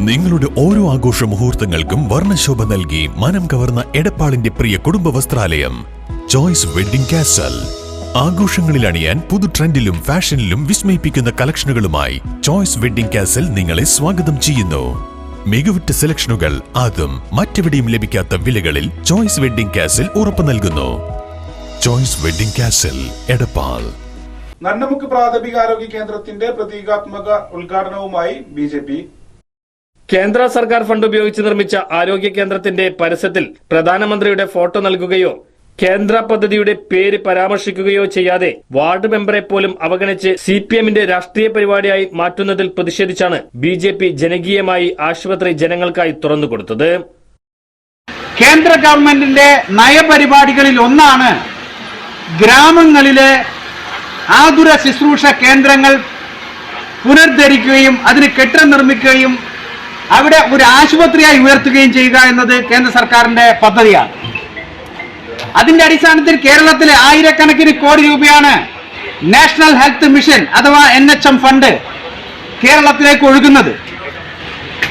നിങ്ങളുടെ ഓരോ ആഘോഷ മുഹൂർത്തങ്ങൾക്കും വർണശോഭ നൽകി മനം കവർന്ന എടപ്പാളിന്റെ പ്രിയ കുടുംബ വസ്ത്രാലയം. ചോയ്സ് വെഡിംഗ് കാസൽ ആഘോഷങ്ങളിൽ അണിയാൻ പുതു ട്രെൻഡിലും ഫാഷനിലും വിസ്മയിപ്പിക്കുന്ന കളക്ഷനുകളുമായി ചോയ്സ് വെഡിംഗ് കാസൽ നിങ്ങളെ സ്വാഗതം ചെയ്യുന്നു. മികവുറ്റ സെലക്ഷനുകൾ അതും മറ്റെവിടെയും ലഭിക്കാത്ത വിലകളിൽ ചോയ്സ് വെഡിംഗ് കാസൽ ഉറപ്പു നൽകുന്നു. Choice wedding castle Edappal. Nannamukku പ്രാഥമികാരോഗ്യ കേന്ദ്രത്തിന്റെ പ്രതീകാത്മക ഉദ്ഘാടനവുമായി ബി ജെ പി കേന്ദ്ര സർക്കാർ ഫണ്ട് ഉപയോഗിച്ച് നിർമ്മിച്ച ആരോഗ്യ കേന്ദ്രത്തിന്റെ പരസ്യത്തിൽ പ്രധാനമന്ത്രിയുടെ ഫോട്ടോ നൽകുകയോ കേന്ദ്ര പദ്ധതിയുടെ പേര് പരാമർശിക്കുകയോ ചെയ്യാതെ വാർഡ് മെമ്പറെ പോലും അവഗണിച്ച് സി പി എമ്മിന്റെ രാഷ്ട്രീയ പരിപാടിയായി മാറ്റുന്നതിൽ പ്രതിഷേധിച്ചാണ് ബി ജെ പി ജനകീയമായി ആശുപത്രി ജനങ്ങൾക്കായി തുറന്നുകൊടുത്തത്. കേന്ദ്ര ഗവൺമെന്റിന്റെ നയപരിപാടികളിൽ ഒന്നാണ് ഗ്രാമങ്ങളിലെ ആതുര ശുശ്രൂഷ കേന്ദ്രങ്ങൾ പുനർധരിക്കുകയും അതിന് കെട്ടിടം നിർമ്മിക്കുകയും അവിടെ ഒരു ആശുപത്രിയായി ഉയർത്തുകയും ചെയ്യുക എന്നത് കേന്ദ്ര സർക്കാരിന്റെ പദ്ധതിയാണ്. അതിന്റെ അടിസ്ഥാനത്തിൽ കേരളത്തിലെ ആയിരക്കണക്കിന് കോടി രൂപയാണ് നാഷണൽ ഹെൽത്ത് മിഷൻ അഥവാ എൻ എച്ച് എം ഫണ്ട് കേരളത്തിലേക്ക് ഒഴുകുന്നത്.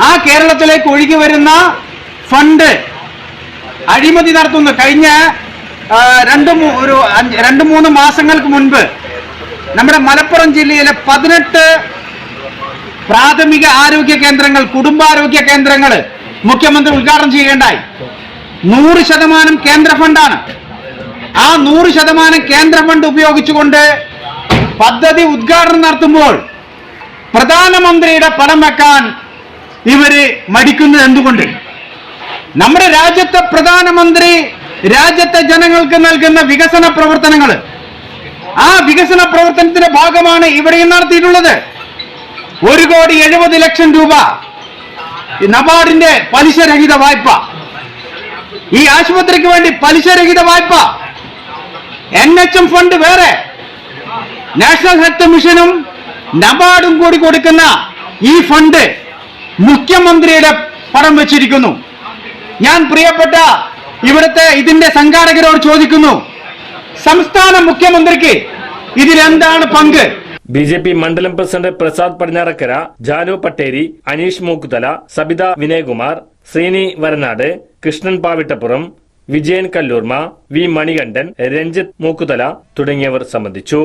ആ കേരളത്തിലേക്ക് ഒഴുകി വരുന്ന ഫണ്ട് അഴിമതി നടത്തുന്നു. കഴിഞ്ഞ രണ്ട് ഒരു രണ്ട് മൂന്ന് മാസങ്ങൾക്ക് മുൻപ് നമ്മുടെ മലപ്പുറം ജില്ലയിലെ പതിനെട്ട് പ്രാഥമിക ആരോഗ്യ കേന്ദ്രങ്ങൾ കുടുംബാരോഗ്യ കേന്ദ്രങ്ങൾ മുഖ്യമന്ത്രി ഉദ്ഘാടനം ചെയ്യേണ്ടായി നൂറ് ശതമാനം കേന്ദ്ര ഫണ്ടാണ്. ആ നൂറ് ശതമാനം കേന്ദ്ര ഫണ്ട് ഉപയോഗിച്ചുകൊണ്ട് പദ്ധതി ഉദ്ഘാടനം നടത്തുമ്പോൾ പ്രധാനമന്ത്രിയുടെ പണം വെക്കാൻ ഇവർ മടിക്കുന്നത് എന്തുകൊണ്ട്? നമ്മുടെ രാജ്യത്തെ പ്രധാനമന്ത്രി രാജ്യത്തെ ജനങ്ങൾക്ക് നൽകുന്ന വികസന പ്രവർത്തനങ്ങൾ. ആ വികസന പ്രവർത്തനത്തിന്റെ ഭാഗമാണ് ഇവിടെയും നടത്തിയിട്ടുള്ളത്. ഒരു കോടി എഴുപത് ലക്ഷം രൂപ നബാർഡിന്റെ പലിശരഹിത വായ്പ. ഈ ആശുപത്രിക്ക് വേണ്ടി പലിശരഹിത വായ്പ. എൻ എച്ച് എം ഫണ്ട് വേറെ. നാഷണൽ ഹെൽത്ത് മിഷനും നബാർഡും കൂടി കൊടുക്കുന്ന ഈ ഫണ്ട് മുഖ്യമന്ത്രിയുടെ പണം വെച്ചിരിക്കുന്നു. ഞാൻ പ്രിയപ്പെട്ട ഇവിടുത്തെ ഇതിന്റെ സംഘാടകരോട് ചോദിക്കുന്നു സംസ്ഥാന മുഖ്യമന്ത്രിക്ക് ഇതിലെന്താണ് പങ്ക്? ബി ജെ പി മണ്ഡലം പ്രസിഡന്റ് പ്രസാദ് പടിഞ്ഞാറക്കര ജാനു പട്ടേരി അനീഷ് മൂക്കുതല സബിത വിനയകുമാർ ശ്രീനി വരനാട് കൃഷ്ണൻ പാവിട്ടപ്പുറം വിജയൻ കല്ലൂർമ വി മണികണ്ഠൻ രഞ്ജിത് മൂക്കുതല തുടങ്ങിയവർ സംബന്ധിച്ചു.